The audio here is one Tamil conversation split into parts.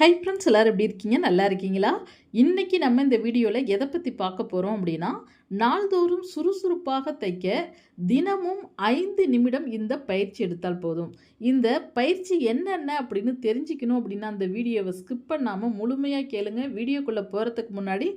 ஹை ஃப்ரெண்ட்ஸ் எல்லோரும் எப்படி இருக்கீங்க? நல்லா இருக்கீங்களா? இன்றைக்கி நம்ம இந்த வீடியோவில் எதை பற்றி பார்க்க போகிறோம் அப்படின்னா நாள்தோறும் சுறுசுறுப்பாக தைக்க தினமும் ஐந்து நிமிடம் இந்த பயிற்சி எடுத்தால் போதும். இந்த பயிற்சி என்னென்ன அப்படின்னு தெரிஞ்சுக்கணும் அப்படின்னா அந்த வீடியோவை ஸ்கிப் பண்ணாமல் முழுமையாக கேளுங்க. வீடியோக்குள்ளே போகிறதுக்கு முன்னாடி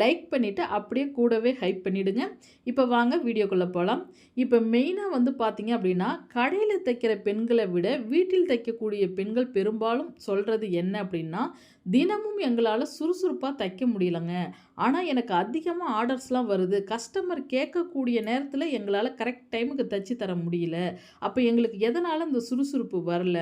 லைக் பண்ணிவிட்டு அப்படியே கூடவே ஹைப் பண்ணிவிடுங்க இப்போ வாங்க வீடியோக்குள்ளே போகலாம் இப்போ மெயினாக வந்து பார்த்தீங்க அப்படின்னா கடையில் தைக்கிற பெண்களை விட வீட்டில் தைக்கக்கூடிய பெண்கள் பெரும்பாலும் சொல்கிறது என்ன அப்படின்னா தினமும் எங்களால் சுறுசுறுப்பாக தைக்க முடியலங்க. ஆனால் எனக்கு அதிகமாக ஆர்டர்ஸ்லாம் வருது. கஸ்டமர் கேட்கக்கூடிய நேரத்தில் எங்களால் கரெக்ட் டைமுக்கு தைச்சி தர முடியல. அப்போ எங்களுக்கு எதனால் இந்த சுறுசுறுப்பு வரல?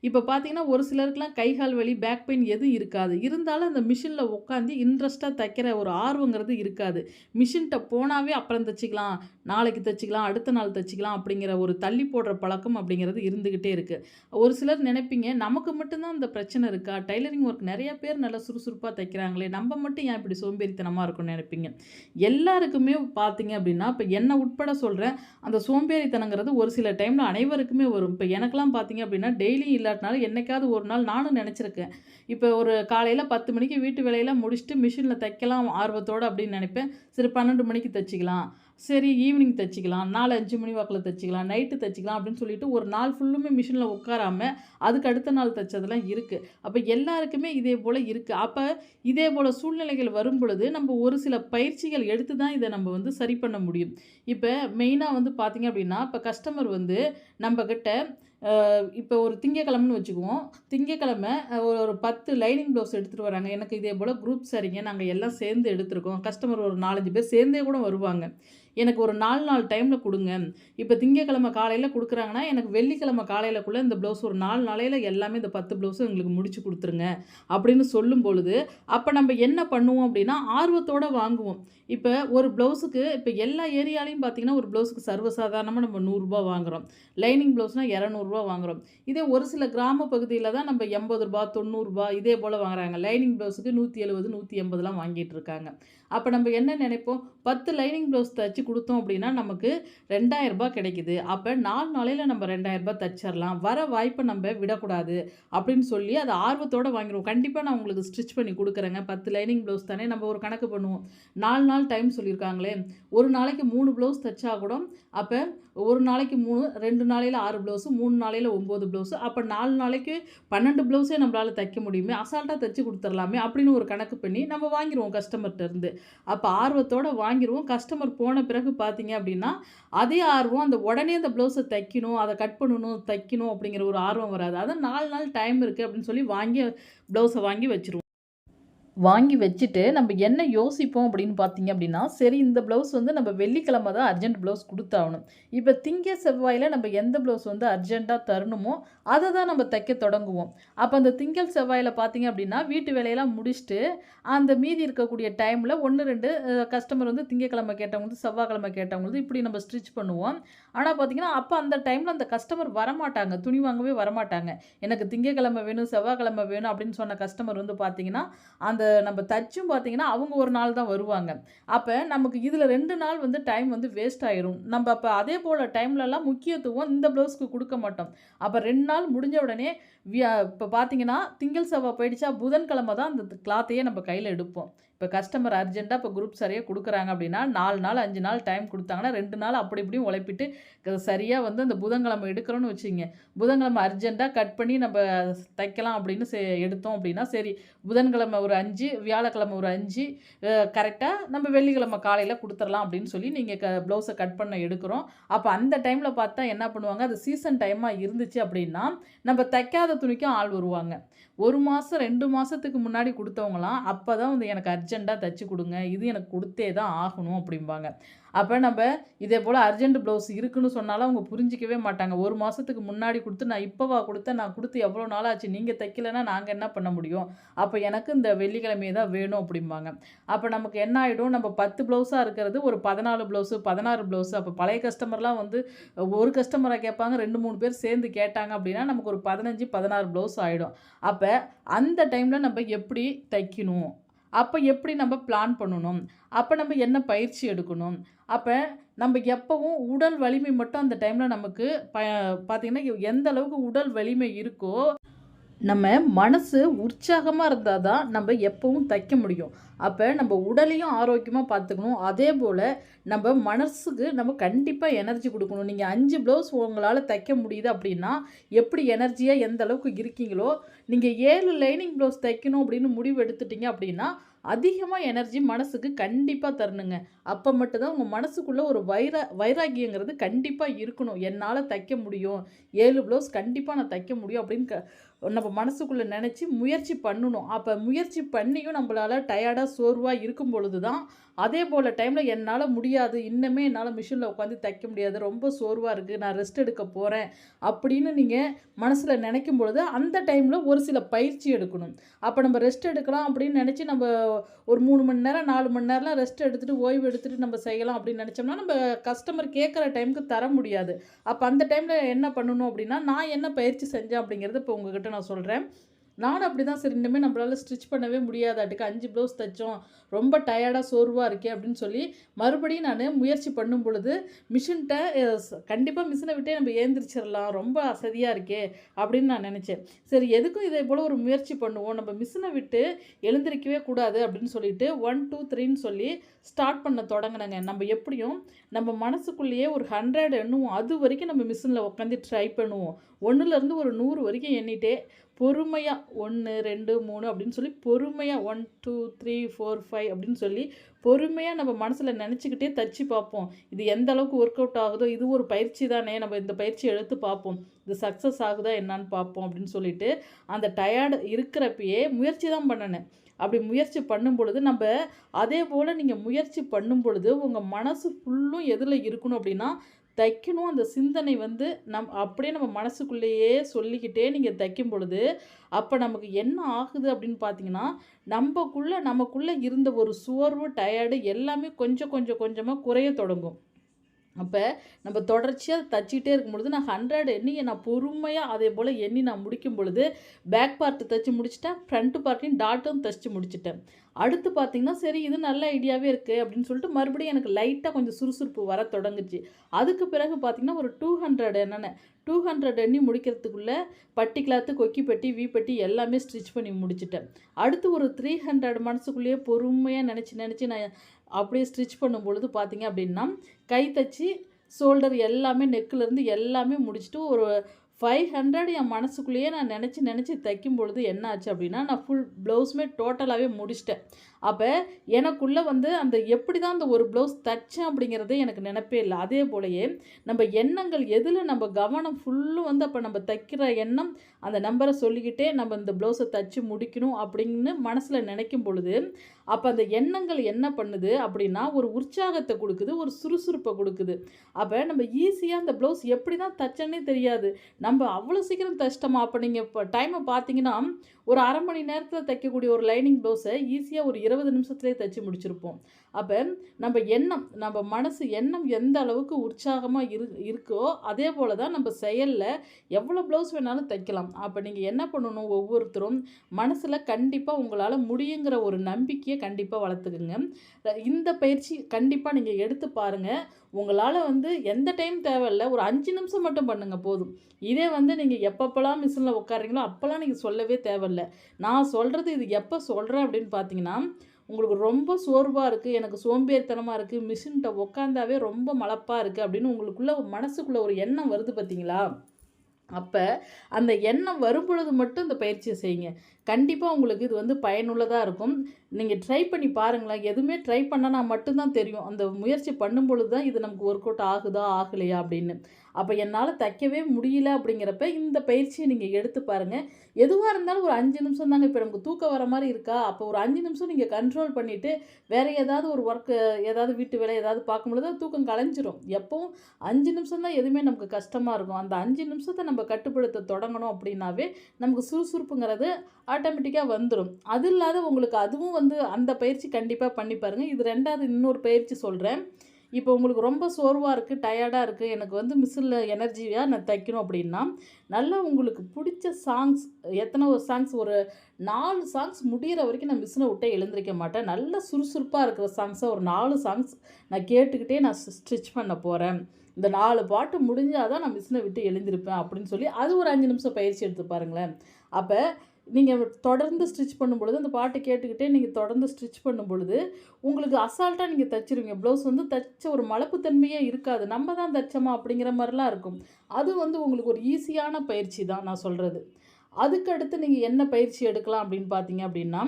இப்போ பார்த்தீங்கன்னா ஒரு சிலருக்குலாம் கை கால் வலி பேக் பெயின் எதுவும் இருக்காது. இருந்தாலும் அந்த மிஷினில் உட்காந்து இன்ட்ரெஸ்ட்டாக தைக்கிற ஒரு ஆர்வங்கிறது இருக்காது. மிஷின்கிட்ட போனாவே அப்புறம் தைச்சிக்கலாம். நாளைக்கு தைச்சிக்கலாம். அடுத்த நாள் தைச்சிக்கலாம் அப்படிங்கிற ஒரு தள்ளி போடுற பழக்கம் அப்படிங்கிறது இருந்துக்கிட்டே இருக்குது ஒரு சிலர் நினைப்பீங்க நமக்கு மட்டும்தான் இந்த பிரச்சனை இருக்கா? டைலரிங் ஒர்க் நிறைய பேர் நல்லா சுறுசுறுப்பாக தைக்கிறாங்களே நம்ம மட்டும் ஏன் இப்படி சோம்பேறித்தனமாக இருக்கும்னு நினைப்பீங்க? எல்லாருக்கும் பார்த்தீங்க அப்படின்னா இப்போ என்னை உட்பட சொல்கிறேன் அந்த சோம்பேறித்தனங்கிறது ஒரு சில டைமில் அனைவருக்குமே வரும். இப்போ எனக்கெல்லாம் பார்த்தீங்க அப்படின்னா டெய்லியும் இல்லாட்டினாலும் என்னைக்காவது ஒரு நாள் நானும் நினச்சிருக்கேன். இப்போ ஒரு காலையில் பத்து மணிக்கு வீட்டு வேலையெல்லாம் முடிச்சுட்டு மிஷினில் தைக்கலாம் ஆர்வத்தோடு அப்படின்னு நினைப்பேன். சரி பன்னெண்டு மணிக்கு தைச்சிக்கலாம். சரி ஈவினிங் தைச்சிக்கலாம் நாலு அஞ்சு மணி வாக்கில் தைச்சிக்கலாம் நைட்டு தைச்சிக்கலாம் அப்படின்னு சொல்லிட்டு ஒரு நாள் ஃபுல்லுமே மிஷினில் உட்காராமல் அதுக்கு அடுத்த நாள் தைச்சதெல்லாம் இருக்குது அப்போ எல்லாருக்குமே இதே போல் இருக்குது அப்போ இதே போல் சூழ்நிலைகள் வரும் பொழுது நம்ம ஒரு சில பயிற்சிகள் எடுத்து தான் இதை நம்ம வந்து சரி பண்ண முடியும். இப்போ மெயினாக வந்து பார்த்திங்க அப்படின்னா இப்போ கஸ்டமர் வந்து நம்மக்கிட்ட இப்போ ஒரு திங்கக்கிழமைன்னு வச்சுக்குவோம். திங்கக்கிழமை ஒரு ஒரு பத்து லைனிங் ப்ளவுஸ் எடுத்துகிட்டு வராங்க. எனக்கு இதே போல் குரூப் சரிங்க நாங்கள் எல்லாம் சேர்ந்து எடுத்துருக்கோம். கஸ்டமர் ஒரு நாலஞ்சு பேர் சேர்ந்தே கூட வருவாங்க. எனக்கு ஒரு நாலு நாள் டைமில் கொடுங்க. இப்போ திங்கக்கிழமை காலையில் கொடுக்குறாங்கன்னா எனக்கு வெள்ளிக்கிழமை காலையிலக்குள்ளே இந்த ப்ளவுஸ் ஒரு நாலு நாளையில் எல்லாமே இந்த பத்து ப்ளவுஸும் எங்களுக்கு முடிச்சு கொடுத்துருங்க அப்படின்னு சொல்லும் பொழுது அப்போ நம்ம என்ன பண்ணுவோம் அப்படின்னா ஆர்வத்தோடு வாங்குவோம். இப்போ ஒரு ப்ளவுஸுக்கு இப்போ எல்லா ஏரியாலையும் பார்த்திங்கன்னா ஒரு ப்ளவுஸுக்கு சர்வசாதாரணமாக நம்ம நூறுரூபா வாங்குகிறோம் லைனிங் ப்ளவுஸ்னால் இரநூறுபா வாங்குகிறோம் இதே ஒரு சில கிராம பகுதியில் தான் நம்ம எண்பது ரூபா தொண்ணூறுரூபா இதே போல் வாங்குறாங்க. லைனிங் ப்ளவுஸுக்கு நூற்றி எழுபது நூற்றி எண்பதுலாம் வாங்கிட்டு இருக்காங்க. அப்போ நம்ம என்ன நினைப்போம்? பத்து லைனிங் ப்ளவுஸ் தைச்சி கொடுத்தோம் அப்படின்னா நமக்கு ரெண்டாயிரரூபா கிடைக்குது. அப்போ நாலு நாளையில் நம்ம ரெண்டாயிரரூபா தைச்சிடலாம் வர வாய்ப்பை நம்ம விடக்கூடாது அப்படின்னு சொல்லி அதை ஆர்வத்தோடு வாங்கிடுவோம். கண்டிப்பாக நான் உங்களுக்கு ஸ்டிச் பண்ணி கொடுக்குறேங்க. பத்து லைனிங் ப்ளவுஸ் தானே நம்ம ஒரு கணக்கு பண்ணுவோம். நாலு நாள் டைம் சொல்லியிருக்காங்களே. ஒரு நாளைக்கு மூணு ப்ளவுஸ் தைச்சா கூட அப்போ ஒரு நாளைக்கு மூணு ரெண்டு நாளையில் ஆறு ப்ளவுஸு மூணு நாளையில் ஒம்பது ப்ளவுஸு அப்போ நாலு நாளைக்கு பன்னெண்டு ப்ளவுஸே நம்மளால் தைக்க முடியுமே அசால்ட்டாக தைச்சி கொடுத்துர்லாமே அப்படின்னு ஒரு கணக்கு பண்ணி நம்ம வாங்கிடுவோம் கஸ்டமர்கிட்ட இருந்து. அப்போ ஆர்வத்தோடு வாங்கிடுவோம் கஸ்டமர் போன பிறகு பார்த்தீங்க அப்படின்னா அதே ஆர்வம் அந்த உடனே அந்த ப்ளவுஸை தைக்கணும் அதை கட் பண்ணணும் தைக்கணும் அப்படிங்கிற ஒரு ஆர்வம் வராது. அதான் நாலு நாள் டைம் இருக்குது அப்படின்னு சொல்லி வாங்கி ப்ளவுஸை வாங்கி வச்சுருவோம். வாங்கி வச்சுட்டு நம்ம என்ன யோசிப்போம் அப்படின்னு பார்த்தீங்க அப்படின்னா சரி இந்த ப்ளவுஸ் வந்து நம்ம வெள்ளிக்கிழமை தான் அர்ஜென்ட் ப்ளவுஸ் கொடுத்தாகணும். இப்போ திங்க செவ்வாயில் நம்ம எந்த ப்ளவுஸ் வந்து அர்ஜெண்ட்டாக தரணுமோ அதை தான் நம்ம தைக்க தொடங்குவோம். அப்போ அந்த திங்கள் செவ்வாயில் பார்த்தீங்க அப்படின்னா வீட்டு வேலையெல்லாம் முடிச்சுட்டு அந்த மீதி இருக்கக்கூடிய டைமில் ஒன்று ரெண்டு கஸ்டமர் வந்து திங்கக்கிழமை கேட்டவங்க செவ்வாய்க்கிழமை கேட்டவங்களுக்கு இப்படி நம்ம ஸ்டிச் பண்ணுவோம். ஆனால் பார்த்தீங்கன்னா அப்போ அந்த டைமில் அந்த கஸ்டமர் வரமாட்டாங்க. துணி வாங்கவே வரமாட்டாங்க. எனக்கு திங்கக்கிழமை வேணும் செவ்வாய்க்கிழமை வேணும் அப்படின்னு சொன்ன கஸ்டமர் வந்து பார்த்தீங்கன்னா அந்த நம்ம தச்சும் பார்த்தீங்கன்னா அவங்க ஒரு நாள் தான் வருவாங்க. அப்போ நமக்கு இதில் ரெண்டு நாள் வந்து டைம் வந்து வேஸ்ட் ஆயிரும். நம்ம அப்போ அதே போல் டைம்லலாம் முக்கியத்துவம் இந்த ப்ளவுஸ்க்கு கொடுக்க மாட்டோம். அப்போ ரெண்டு நாள் முடிஞ்ச உடனே இப்போ பார்த்தீங்கன்னா திங்கள் செவ்வாய் போயிடுச்சா புதன்கிழமை தான் அந்த கிளாத்தையே நம்ம கையில் எடுப்போம். இப்போ கஸ்டமர் அர்ஜென்ட்டாக இப்போ குரூப் சரியாக கொடுக்குறாங்க அப்படின்னா நாலு நாள் அஞ்சு நாள் டைம் கொடுத்தாங்கன்னா ரெண்டு நாள் அப்படி இப்படியும் உழைப்பிட்டு சரியாக வந்து அந்த புதன்கிழமை எடுக்கிறோன்னு வச்சுங்க புதன்கிழமை அர்ஜென்ட்டாக கட் பண்ணி நம்ம தைக்கலாம் அப்படின்னு எடுத்தோம் அப்படின்னா சரி புதன்கிழமை ஒரு அஞ்சு வியாழக்கிழமை ஒரு அஞ்சு கரெக்டாக நம்ம வெள்ளிக்கிழமை காலையில் கொடுத்துடலாம் அப்படின்னு சொல்லி நீங்கள் க ப்ளவுஸை கட் பண்ண எடுக்கிறோம். அப்போ அந்த டைமில் பார்த்தா என்ன பண்ணுவாங்க? அது சீசன் டைமாக இருந்துச்சு அப்படின்னா நம்ம தைக்காத துணிக்கும் ஆள் வருவாங்க. ஒரு மாதம் ரெண்டு மாதத்துக்கு முன்னாடி கொடுத்தவங்களாம் அப்போ தான் வந்து எனக்கு அர்ஜெண்ட்டாக தைச்சி கொடுங்க இது எனக்கு கொடுத்தே தான் ஆகணும் அப்படிம்பாங்க. அப்போ நம்ம இதே போல் அர்ஜெண்ட் ப்ளவுஸ் இருக்குன்னு சொன்னாலும் அவங்க புரிஞ்சிக்கவே மாட்டாங்க. ஒரு மாதத்துக்கு முன்னாடி கொடுத்து நான் இப்போவா கொடுத்தேன் நான் கொடுத்து எவ்வளோ நாள் ஆச்சு நீங்கள் தைக்கலைன்னா நாங்கள் என்ன பண்ண முடியும்? அப்போ எனக்கு இந்த வெள்ளிக்கிழமையே தான் வேணும் அப்படிம்பாங்க. அப்போ நமக்கு என்ன ஆகிடும் நம்ம பத்து ப்ளவுஸாக இருக்கிறது ஒரு பதினாலு ப்ளவுஸு பதினாறு ப்ளவுஸு. அப்போ பழைய கஸ்டமர்லாம் வந்து ஒரு கஸ்டமராக கேட்பாங்க ரெண்டு மூணு பேர் சேர்ந்து கேட்டாங்க அப்படின்னா நமக்கு ஒரு பதினஞ்சு பதினாறு ப்ளவுஸ் ஆகிடும் அப்போ அந்த டைமில் நம்ம எப்படி தைக்கணும்? அப்போ எப்படி நம்ம பிளான் பண்ணணும்? அப்போ நம்ம என்ன பயிற்சி எடுக்கணும்? அப்போ நம்ம எப்போவும் உடல் வலிமை மட்டும் அந்த டைமில் நமக்கு ப பார்த்திங்கன்னா எந்த அளவுக்கு உடல் வலிமை இருக்கோ நம்ம மனசு உற்சாகமாக இருந்தால் தான் நம்ம எப்பவும் தைக்க முடியும். அப்போ நம்ம உடலையும் ஆரோக்கியமாக பார்த்துக்கணும். அதே போல் நம்ம மனசுக்கு நம்ம கண்டிப்பாக எனர்ஜி கொடுக்கணும் நீங்கள் அஞ்சு ப்ளவுஸ் உங்களால் தைக்க முடியுது அப்படின்னா எப்படி எனர்ஜியாக எந்த அளவுக்கு இருக்கீங்களோ, நீங்கள் ஏழு லைனிங் ப்ளவுஸ் தைக்கணும் அப்படின்னு முடிவு எடுத்துட்டீங்க அப்படின்னா அதிகமாக எனர்ஜி மனசுக்கு கண்டிப்பாக தரணுங்க. அப்போ மட்டும்தான் உங்கள் மனசுக்குள்ளே ஒரு வைரா வைராகியங்கிறது கண்டிப்பாக இருக்கணும். என்னால் தைக்க முடியும். ஏழு ப்ளவுஸ் கண்டிப்பாக நான் தைக்க முடியும் அப்படின்னு க நம்ம மனசுக்குள்ளே நினச்சி முயற்சி பண்ணணும். அப்போ முயற்சி பண்ணியும் நம்மளால் டயர்டாக சோர்வாக இருக்கும் பொழுது தான், அதே போல் டைமில் என்னால் முடியாது. இன்னுமே என்னால் மிஷினில் உட்காந்து தைக்க முடியாது. ரொம்ப சோர்வாக இருக்குது நான் ரெஸ்ட் எடுக்க போகிறேன் அப்படின்னு நீங்கள் மனசில் நினைக்கும் பொழுது, அந்த டைமில் ஒரு சில பயிற்சி எடுக்கணும். அப்போ நம்ம ரெஸ்ட் எடுக்கலாம் அப்படின்னு நினச்சி நம்ம ஒரு மூணு மணி நேரம், நாலு மணி நேரம்லாம் ரெஸ்ட் எடுத்துட்டு, ஓய்வு எடுத்துகிட்டு நம்ம செய்யலாம் அப்படின்னு நினச்சோம்னா நம்ம கஸ்டமர் கேட்குற டைம்க்கு தர முடியாது. அப்போ அந்த டைமில் என்ன பண்ணணும் அப்படின்னா, நான் என்ன பயிற்சி செஞ்சேன் அப்படிங்கிறது இப்போ உங்ககிட்ட நான் சொல்கிறேன் நானும் அப்படி தான் சரி இன்னுமே நம்மளால் ஸ்டிச் பண்ணவே முடியாதாட்டுக்கு அஞ்சு ப்ளவுஸ் தைச்சோம். ரொம்ப டயர்டாக சோர்வாக இருக்கே அப்படின்னு சொல்லி, மறுபடியும் நான் முயற்சி பண்ணும் பொழுது, மிஷின்கிட்ட கண்டிப்பாக மிஷினை விட்டே நம்ம ஏந்திரிச்சிடலாம் ரொம்ப அசதியாக இருக்கே அப்படின்னு நான் நினச்சேன் சரி எதுக்கும் இதே போல் ஒரு முயற்சி பண்ணுவோம். நம்ம மிஷினை விட்டு எழுந்திரிக்கவே கூடாது அப்படின்னு சொல்லிட்டு 1, 2, 3ன்னு சொல்லி ஸ்டார்ட் பண்ண தொடங்கினேங்க நம்ம எப்படியும் நம்ம மனசுக்குள்ளேயே ஒரு 100 எண்ணுவோம். அது வரைக்கும் நம்ம மிஷினில் உட்காந்து ட்ரை பண்ணுவோம். ஒன்றுலேருந்து ஒரு நூறு வரைக்கும் எண்ணிட்டே, பொறுமையாக ஒன்று ரெண்டு மூணு அப்படின்னு சொல்லி பொறுமையாக one two three four five அப்படின்னு சொல்லி பொறுமையாக நம்ம மனசில் நினச்சிக்கிட்டே தச்சு பார்ப்போம். இது எந்த அளவுக்கு ஒர்க் அவுட் ஆகுதோ, இது ஒரு பயிற்சி தானே, நம்ம இந்த பயிற்சி எடுத்து பார்ப்போம். இது சக்ஸஸ் ஆகுதா என்னான்னு பார்ப்போம் அப்படின்னு சொல்லிட்டு, அந்த டயர்டு இருக்கிறப்பயே முயற்சி தான் பண்ணினேன் அப்படி முயற்சி பண்ணும் பொழுது, அதே போல் நீங்கள் முயற்சி பண்ணும் பொழுது, உங்கள் மனசு ஃபுல்லும் எதில் இருக்கணும் அப்படின்னா, தைக்கணும் அந்த சிந்தனை வந்து நம் அப்படியே நம்ம மனசுக்குள்ளேயே சொல்லிக்கிட்டே நீங்கள் தைக்கும் பொழுது, அப்போ நமக்கு என்ன ஆகுது அப்படின்னு பார்த்தீங்கன்னா, நம்மக்குள்ளே நமக்குள்ளே இருந்த ஒரு சோர்வு, டயர்டு எல்லாமே கொஞ்சம் கொஞ்சம் கொஞ்சமாக குறைய தொடங்கும். அப்போ நம்ம தொடர்ச்சியாக தைச்சிக்கிட்டே இருக்கும் பொழுது, நான் 100 எண்ணி நான் பொறுமையாக அதே போல் எண்ணி நான் முடிக்கும் பொழுது, பேக் பார்ட் தைச்சி முடிச்சிட்டேன் ஃப்ரண்ட் பார்ட்டையும் டாட்டும் தைச்சி முடிச்சிட்டேன் அடுத்து பார்த்திங்கன்னா சரி இது நல்ல ஐடியாவே இருக்குது அப்படின்னு சொல்லிட்டு மறுபடியும் எனக்கு லைட்டாக கொஞ்சம் சுறுசுறுப்பு வர தொடங்குச்சு. அதுக்கு பிறகு பார்த்திங்கன்னா ஒரு டூ ஹண்ட்ரட் என்னென்ன டூ ஹண்ட்ரட் எண்ணி முடிக்கிறதுக்குள்ளே பட்டி கிளாத்து, கொக்கி பெட்டி, வி பெட்டி எல்லாமே ஸ்டிச் பண்ணி முடிச்சிட்டேன் அடுத்து ஒரு 300 மனசுக்குள்ளேயே பொறுமையாக நினச்சி நினச்சி நான் அப்படியே ஸ்டிச் பண்ணும் பொழுது பார்த்தீங்க அப்படின்னா, கை தச்சு, ஷோல்டர் எல்லாமே நெக்கிலேருந்து எல்லாமே முடிச்சுட்டு ஒரு 500 என் மனசுக்குள்ளேயே நான் நினச்சி நினச்சி தைக்கும் பொழுது என்ன ஆச்சு அப்படின்னா, நான் ஃபுல் ப்ளவுஸுமே டோட்டலாகவே முடிச்சுட்டேன். அப்போ எனக்குள்ளே வந்து அந்த எப்படி தான் அந்த ஒரு ப்ளவுஸ் தைச்சேன் அப்படிங்கிறதே எனக்கு நினப்பே இல்லை. அதே போலயே நம்ம எண்ணங்கள் எதில் நம்ம கவனம் ஃபுல்லும் வந்து அப்போ நம்ம தைக்கிற எண்ணம், அந்த நம்பரை சொல்லிக்கிட்டே நம்ம இந்த ப்ளவுஸை தைச்சி முடிக்கணும் அப்படின்னு மனசில் நினைக்கும் பொழுது, அப்போ அந்த எண்ணங்கள் என்ன பண்ணுது அப்படின்னா, ஒரு உற்சாகத்தை கொடுக்குது ஒரு சுறுசுறுப்பை கொடுக்குது. அப்போ நம்ம ஈஸியாக அந்த ப்ளவுஸ் எப்படி தான் தச்சேன்னே தெரியாது. நம்ம அவ்வளோ சீக்கிரம் தச்சுட்டோமா, அப்போ நீங்கள் இப்போ டைமை பார்த்தீங்கன்னா, ஒரு அரை மணி நேரத்தில் தைக்கக்கூடிய ஒரு லைனிங் ப்ளவுஸை ஈஸியாக ஒரு இருபது நிமிஷத்துலேயே தைச்சி முடிச்சிருப்போம். அப்போ நம்ம எண்ணம், நம்ம மனசு எண்ணம் எந்த அளவுக்கு உற்சாகமாக இரு இருக்கோ, அதே போல் தான் நம்ம செயலில் எவ்வளோ ப்ளவுஸ் வேணாலும் தைக்கலாம். அப்போ நீங்கள் என்ன பண்ணணும் ஒவ்வொருத்தரும், மனசில் கண்டிப்பாக உங்களால் முடியுங்கிற ஒரு நம்பிக்கையை கண்டிப்பாக வளர்த்துக்குங்க இந்த பயிற்சி கண்டிப்பாக நீங்கள் எடுத்து பாருங்க. உங்களால் வந்து எந்த டைம் தேவையில்ல. ஒரு அஞ்சு நிமிஷம் மட்டும் பண்ணுங்கள் போதும். இதே வந்து நீங்கள் எப்பப்பலாம் மிஷினில் உட்கார்றீங்களோ, அப்போல்லாம் நீங்கள் சொல்லவே தேவையில்ல. நான் சொல்கிறது இது எப்போ சொல்கிறேன் அப்படின்னு பார்த்தீங்கன்னா, உங்களுக்கு ரொம்ப சோர்வா இருக்கு, எனக்கு சோம்பேறித்தனமா இருக்கு, மிஷின்ட்ட உட்காந்தாவே ரொம்ப மலப்பாக இருக்கு அப்படின்னு உங்களுக்குள்ள மனசுக்குள்ள ஒரு எண்ணம் வருது பார்த்தீங்களா? அப்ப அந்த எண்ணம் வரும்பொழுது மட்டும் இந்த பயிற்சியை செய்யுங்க. கண்டிப்பாக உங்களுக்கு இது வந்து பயனுள்ளதாக இருக்கும். நீங்கள் ட்ரை பண்ணி பாருங்களேன். எதுவுமே ட்ரை பண்ணனா மட்டும்தான் தெரியும். அந்த முயற்சி பண்ணும் பொழுது தான் இது நமக்கு ஒர்க் அவுட் ஆகுதா, ஆகலையா அப்படின்னு. அப்போ என்னால் தைக்கவே முடியல அப்படிங்கிறப்ப இந்த பயிற்சியை நீங்கள் எடுத்து பாருங்கள் எதுவாக இருந்தாலும் ஒரு அஞ்சு நிமிஷம் தாங்க. இப்போ நமக்கு தூக்கம் வர மாதிரி இருக்கா, அப்போ ஒரு அஞ்சு நிமிஷம் நீங்கள் கண்ட்ரோல் பண்ணிவிட்டு வேறு ஏதாவது ஒரு ஒர்க்கு ஏதாவது வீட்டு வேலை ஏதாவது பார்க்கும்பொழுது தூக்கம் கலைஞ்சிரும். எப்பவும் அஞ்சு நிமிஷம் தான் எதுவுமே நமக்கு கஷ்டமாக இருக்கும். அந்த அஞ்சு நிமிஷத்தை நம்ம கட்டுப்படுத்த தொடங்கணும் அப்படின்னாவே, நமக்கு சுறுசுறுப்புங்கிறது ஆட்டோமேட்டிக்காக வந்துடும் அது இல்லாத உங்களுக்கு அதுவும் வந்து அந்த பயிற்சி கண்டிப்பாக பண்ணி பாருங்கள் இது ரெண்டாவது இன்னொரு பயிற்சி சொல்கிறேன் இப்போ உங்களுக்கு ரொம்ப சோர்வாக இருக்குது டயர்டாக இருக்குது எனக்கு வந்து மிஸ்ஸில் எனர்ஜியாக நான் தைக்கணும் அப்படின்னா, நல்லா உங்களுக்கு பிடிச்ச சாங்ஸ் எத்தனை ஒரு சாங்ஸ் ஒரு நாலு சாங்ஸ் முடியிற வரைக்கும் நான் மிஷினை விட்டே எழுந்திருக்க மாட்டேன். நல்ல சுறுசுறுப்பாக இருக்கிற சாங்ஸை ஒரு நாலு சாங்ஸ் நான் கேட்டுக்கிட்டே நான் ஸ் ஸ்டிச் பண்ண போகிறேன் இந்த நாலு பாட்டு முடிஞ்சால் தான் நான் மிஷினை விட்டு எழுந்திருப்பேன் அப்படின்னு சொல்லி, அது ஒரு அஞ்சு நிமிஷம் பயிற்சி எடுத்து பாருங்களேன். அப்போ நீங்கள் தொடர்ந்து ஸ்டிச் பண்ணும்பொழுது அந்த பாட்டு கேட்டுக்கிட்டே நீங்கள் தொடர்ந்து ஸ்டிச் பண்ணும் பொழுது உங்களுக்கு அசால்ட்டாக நீங்கள் தைச்சிருவீங்க. ப்ளவுஸ் வந்து தைச்ச ஒரு மலப்புத்தன்மையே இருக்காது. நம்ம தான் தைச்சோமா அப்படிங்கிற மாதிரிலாம் இருக்கும். அது வந்து உங்களுக்கு ஒரு ஈஸியான பயிற்சி தான் நான் சொல்கிறது அதுக்கடுத்து நீங்கள் என்ன பயிற்சி எடுக்கலாம் அப்படின்னு பார்த்தீங்க அப்படின்னா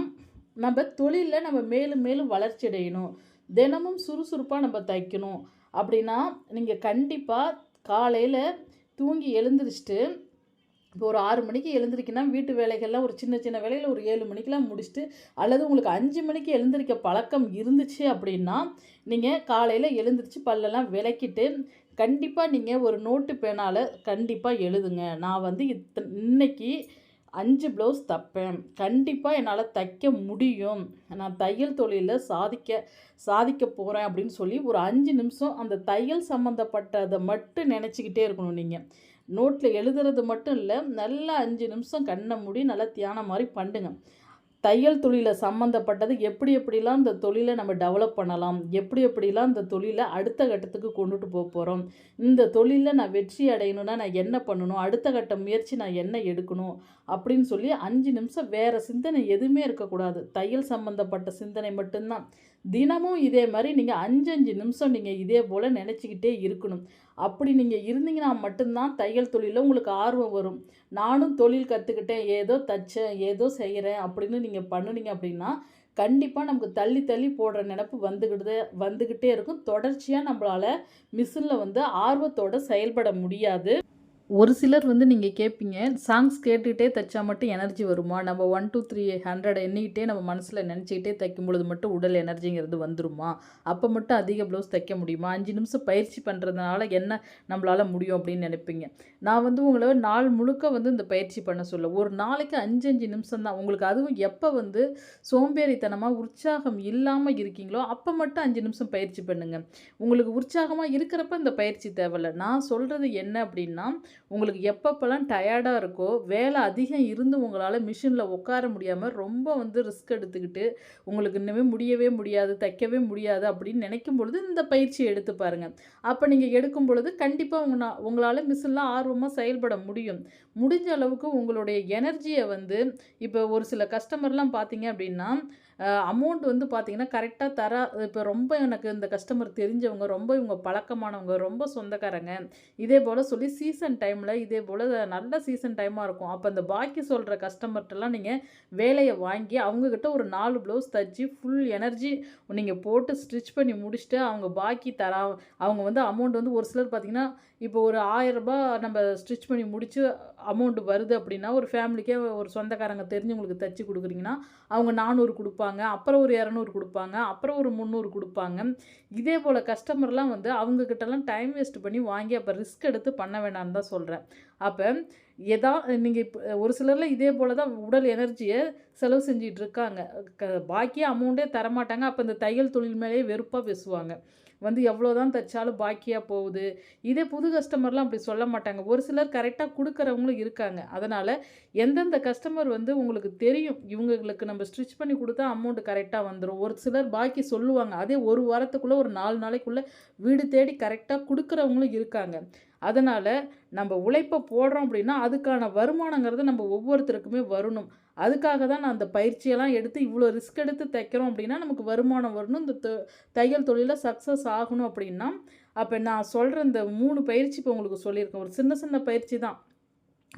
நம்ம தொழிலில் நம்ம மேலும் மேலும் வளர்ச்சி அடையணும். தினமும் சுறுசுறுப்பாக நம்ம தைக்கணும். அப்படின்னா நீங்கள் கண்டிப்பாக காலையில் தூங்கி எழுந்திரிச்சிட்டு இப்போ ஒரு ஆறு மணிக்கு எழுந்திரிக்கினா வீட்டு வேலைகள்லாம் ஒரு சின்ன சின்ன வேலையில் ஒரு ஏழு மணிக்கெலாம் முடிச்சுட்டு அல்லது உங்களுக்கு அஞ்சு மணிக்கு எழுந்திரிக்க பழக்கம் இருந்துச்சு அப்படின்னா நீங்கள் காலையில் எழுந்திரிச்சு பல்லெல்லாம் விளக்கிட்டு கண்டிப்பாக நீங்கள் ஒரு நோட்டு பேனால் கண்டிப்பாக எழுதுங்க. நான் வந்து இத்த இன்னைக்கு அஞ்சு ப்ளவுஸ் தைப்பேன். கண்டிப்பாக என்னால் தைக்க முடியும். நான் தையல் தொழிலில் சாதிக்க சாதிக்க போகிறேன் அப்படின்னு சொல்லி ஒரு அஞ்சு நிமிஷம் அந்த தையல் சம்மந்தப்பட்டதை மட்டும் நினச்சிக்கிட்டே இருக்கணும் நீங்கள் நோட்டில் எழுதுறது மட்டும் இல்லை நல்லா அஞ்சு நிமிஷம் கண்ணை மூடி நல்லா தியானம் மாதிரி பண்ணுங்க. தையல் தொழிலை சம்மந்தப்பட்டது எப்படி எப்படிலாம் இந்த தொழிலை நம்ம டெவலப் பண்ணலாம் எப்படி எப்படிலாம் இந்த தொழிலை அடுத்த கட்டத்துக்கு கொண்டுட்டு போக போகிறோம் இந்த தொழிலில் நான் வெற்றி அடையணும்னா நான் என்ன பண்ணணும் அடுத்த கட்ட முயற்சி நான் என்ன எடுக்கணும் அப்படின்னு சொல்லி அஞ்சு நிமிஷம் வேறு சிந்தனை எதுவுமே இருக்கக்கூடாது. தையல் சம்மந்தப்பட்ட சிந்தனை மட்டும்தான். தினமும் இதே மாதிரி நீங்கள் அஞ்சஞ்சு நிமிஷம் நீங்கள் இதே போல் நினச்சிக்கிட்டே இருக்கணும். அப்படி நீங்கள் இருந்தீங்கன்னா மட்டும்தான் தையல் தொழிலில் உங்களுக்கு ஆர்வம் வரும். நானும் தொழில் கற்றுக்கிட்டேன் ஏதோ தைச்சேன் ஏதோ செய்கிறேன் அப்படின்னு நீங்கள் பண்ணுனீங்க அப்படின்னா கண்டிப்பாக நமக்கு தள்ளி தள்ளி போடுற நினப்பு வந்துக்கிட்டு வந்துக்கிட்டே இருக்கும். தொடர்ச்சியாக நம்மளால் மிஷினில் வந்து ஆர்வத்தோடு செயல்பட முடியாது. ஒரு சிலர் வந்து நீங்கள் கேட்பீங்க சாங்ஸ் கேட்டுக்கிட்டே தைச்சா மட்டும் எனர்ஜி வருமா? நம்ம ஒன் டூ த்ரீ ஹண்ட்ரட் எண்ணிக்கிட்டே நம்ம மனசில் நினச்சிக்கிட்டே தைக்கும் பொழுது மட்டும் உடல் எனர்ஜிங்கிறது வந்துருமா? அப்போ மட்டும் அதிக ப்ளவுஸ் தைக்க முடியுமா? அஞ்சு நிமிஷம் பயிற்சி பண்ணுறதுனால என்ன நம்மளால் முடியும் அப்படின்னு நினைப்பீங்க. நான் வந்து உங்களை நாள் முழுக்க வந்து இந்த பயிற்சி பண்ண சொல்ல ஒரு நாளைக்கு அஞ்சு அஞ்சு நிமிஷம் தான். உங்களுக்கு அதுவும் எப்போ வந்து சோம்பேறித்தனமாக உற்சாகம் இல்லாமல் இருக்கீங்களோ அப்போ மட்டும் அஞ்சு நிமிஷம் பயிற்சி பண்ணுங்கள் உங்களுக்கு உற்சாகமாக இருக்கிறப்ப இந்த பயிற்சி தேவையில்லை. நான் சொல்கிறது என்ன அப்படின்னா உங்களுக்கு எப்பப்பெல்லாம் டயர்டாக இருக்கோ வேலை அதிகம் இருந்து உங்களால் மிஷினில் உட்கார முடியாமல் ரொம்ப வந்து ரிஸ்க் எடுத்துக்கிட்டு உங்களுக்கு இன்னுமே முடியவே முடியாது தைக்கவே முடியாது அப்படின்னு நினைக்கும் பொழுது இந்த பயிற்சியை எடுத்து பாருங்கள் அப்போ நீங்கள் எடுக்கும் பொழுது கண்டிப்பாக உங்க உங்களால் மிஷினில் ஆர்வமாக செயல்பட முடியும். முடிஞ்ச அளவுக்கு உங்களுடைய எனர்ஜியை வந்து இப்போ ஒரு சில கஸ்டமர்லாம் பார்த்தீங்க அப்படின்னா அமௌண்ட் வந்து பார்த்திங்கன்னா கரெக்டாக தர இப்போ ரொம்ப எனக்கு இந்த கஸ்டமர் தெரிஞ்சவங்க ரொம்ப இவங்க பழக்கமானவங்க ரொம்ப சொந்தக்காரங்க இதே போல் சொல்லி சீசன் டைமில் இதே போல் நல்ல சீசன் டைமாக இருக்கும். அப்போ அந்த பாக்கி சொல்கிற கஸ்டமர்கிட்டலாம் நீங்கள் வேலையை வாங்கி அவங்கக்கிட்ட ஒரு நாலு ப்ளவுஸ் தச்சு ஃபுல் எனர்ஜி நீங்கள் போட்டு ஸ்டிச் பண்ணி முடிச்சுட்டு அவங்க பாக்கி தர அவங்க வந்து அமௌண்ட் வந்து ஒரு சிலர் பார்த்திங்கன்னா இப்போ ஒரு ஆயரரூபா நம்ம ஸ்டிச் பண்ணி முடித்து அமௌண்ட்டு வருது அப்படின்னா ஒரு ஃபேமிலிக்கே ஒரு சொந்தக்காரங்க தெரிஞ்சவங்களுக்கு தைச்சி கொடுக்குறீங்கன்னா அவங்க நானூறு கொடுப்பாங்க அப்புறம் ஒரு இரநூறு கொடுப்பாங்க அப்புறம் ஒரு முந்நூறு கொடுப்பாங்க. இதே போல் கஸ்டமர்லாம் வந்து அவங்கக்கிட்டலாம் டைம் வேஸ்ட் பண்ணி வாங்கி அப்போ ரிஸ்க் எடுத்து பண்ண வேணாம்னு தான் சொல்கிறேன் அப்போ எதா நீங்கள் இப்போ ஒரு சிலரில் இதே போல் தான் உடல் எனர்ஜியை செலவு செஞ்சிகிட்டு இருக்காங்க. க பாக்கியாக அமௌண்ட்டே தரமாட்டாங்க அப்போ இந்த தையல் தொழில் மேலேயே வெறுப்பாக பேசுவாங்க. வந்து எவ்வளோ தான் தைச்சாலும் பாக்கியாக போகுது. இதே புது கஸ்டமர்லாம் அப்படி சொல்ல மாட்டாங்க. ஒரு சிலர் கரெக்டாக கொடுக்குறவங்களும் இருக்காங்க. அதனால் எந்தெந்த கஸ்டமர் வந்து உங்களுக்கு தெரியும் இவங்களுக்கு நம்ம ஸ்டிச் பண்ணி கொடுத்தா அமௌண்ட்டு கரெக்டாக வந்துடும் ஒரு சிலர் பாக்கி சொல்லுவாங்க. அதே ஒரு வாரத்துக்குள்ளே ஒரு நாலு நாளைக்குள்ளே வீடு தேடி கரெக்டாக கொடுக்குறவங்களும் இருக்காங்க. அதனால் நம்ம உழைப்பை போடுறோம் அப்படின்னா அதுக்கான வருமானங்கிறது நம்ம ஒவ்வொருத்தருக்குமே வரணும். அதுக்காக தான் நான் அந்த பயிற்சியெல்லாம் எடுத்து இவ்வளோ ரிஸ்க் எடுத்து தைக்கிறோம் அப்படின்னா நமக்கு வருமானம் வரணும். இந்த தையல் தொழிலில் சக்ஸஸ் ஆகணும் அப்படின்னா அப்போ நான் சொல்கிற இந்த மூணு பயிற்சி இப்போ உங்களுக்கு சொல்லியிருக்கேன். ஒரு சின்ன சின்ன பயிற்சி தான்.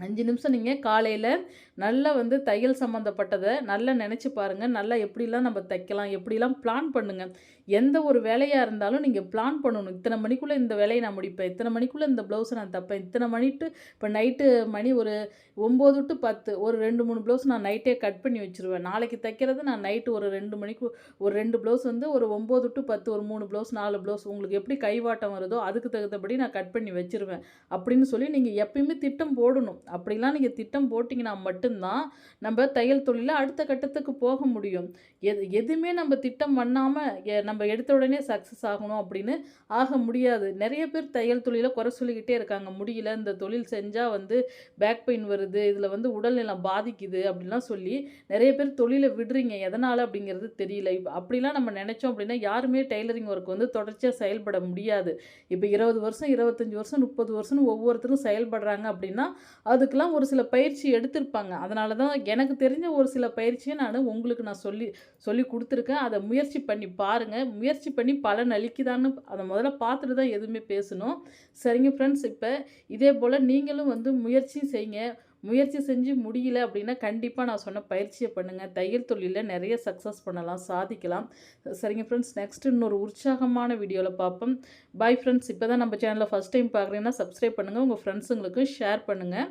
அஞ்சு நிமிஷம் நீங்கள் காலையில் நல்லா வந்து தையல் சம்மந்தப்பட்டதை நல்லா நினச்சி பாருங்கள் நல்லா எப்படிலாம் நம்ம தைக்கலாம் எப்படிலாம் பிளான் பண்ணுங்கள் எந்த ஒரு வேலையாக இருந்தாலும் நீங்கள் பிளான் பண்ணணும். இத்தனை மணிக்குள்ளே இந்த வேலையை நான் முடிப்பேன். இத்தனை மணிக்குள்ளே இந்த ப்ளவுஸை நான் தைப்பேன். இத்தனை மணிட்டு இப்போ நைட்டு மணி ஒரு ஒம்பது டு பத்து. ஒரு ரெண்டு மூணு ப்ளவுஸ் நான் நைட்டே கட் பண்ணி வச்சுருவேன். நாளைக்கு தைக்கிறது நான் நைட்டு ஒரு ரெண்டு மணிக்கு ஒரு ரெண்டு ப்ளவுஸ் வந்து ஒரு ஒம்பது டு பத்து ஒரு மூணு ப்ளவுஸ் நாலு ப்ளவுஸ் உங்களுக்கு எப்படி கைவாட்டம் வருதோ அதுக்கு தகுந்தபடி நான் கட் பண்ணி வச்சுருவேன். அப்படின்னு சொல்லி நீங்கள் எப்பயுமே திட்டம் போடணும். அப்படிலாம் நீங்கள் திட்டம் போட்டிங்கன்னா மட்டும்தான் நம்ம தையல் தொழிலில் அடுத்த கட்டத்துக்கு போக முடியும். எது எதுவுமே நம்ம திட்டம் பண்ணாமல் நம்ம எடுத்த உடனே சக்ஸஸ் ஆகணும் அப்படின்னு ஆக முடியாது. நிறைய பேர் தையல் தொழிலை குறை சொல்லிக்கிட்டே இருக்காங்க. முடியல இந்த தொழில் செஞ்சால் வந்து பேக் பெயின் வருது இதில் வந்து உடல்நலம் பாதிக்குது அப்படின்லாம் சொல்லி நிறைய பேர் தொழிலை விடுறீங்க. எதனால் அப்படிங்கிறது தெரியல. அப்படிலாம் நம்ம நினச்சோம் அப்படின்னா யாருமே டெய்லரிங் ஒர்க் வந்து தொடர்ச்சியாக செயல்பட முடியாது. இப்போ இருபது வருஷம் இருபத்தஞ்சி வருஷம் முப்பது வருஷம்னு ஒவ்வொருத்தரும் செயல்படுறாங்க அப்படின்னா அதுக்கெல்லாம் ஒரு சில பயிற்சி எடுத்திருப்பாங்க. அதனால தான் எனக்கு தெரிஞ்ச ஒரு சில பயிற்சியை நான் உங்களுக்கு நான் சொல்லி சொல்லிக் கொடுத்துருக்கேன் அதை முயற்சி பண்ணி பாருங்கள் முயற்சி பண்ணி பலன் அளிக்குதான்னு அதை முதல்ல பார்த்துட்டு தான் எதுவுமே பேசணும். சரிங்க ஃப்ரெண்ட்ஸ், இப்போ இதே போல் நீங்களும் வந்து முயற்சி செய்யுங்க. முயற்சி செஞ்சு முடியல அப்படின்னா, கண்டிப்பாக நான் சொன்ன பயிற்சியை பண்ணுங்கள் தையல் தொழிலில் நிறைய சக்ஸஸ் பண்ணலாம், சாதிக்கலாம். சரிங்க ஃப்ரெண்ட்ஸ், நெக்ஸ்ட் இன்னொரு உற்சாகமான வீடியோவில் பார்ப்போம். Bye friends. இப்போ தான் நம்ம சேனலில் ஃபர்ஸ்ட் டைம் பார்க்குறீங்கன்னா, சப்ஸ்கிரைப் பண்ணுங்கள் உங்கள் ஃப்ரெண்ட்ஸுங்களுக்கும் ஷேர் பண்ணுங்கள்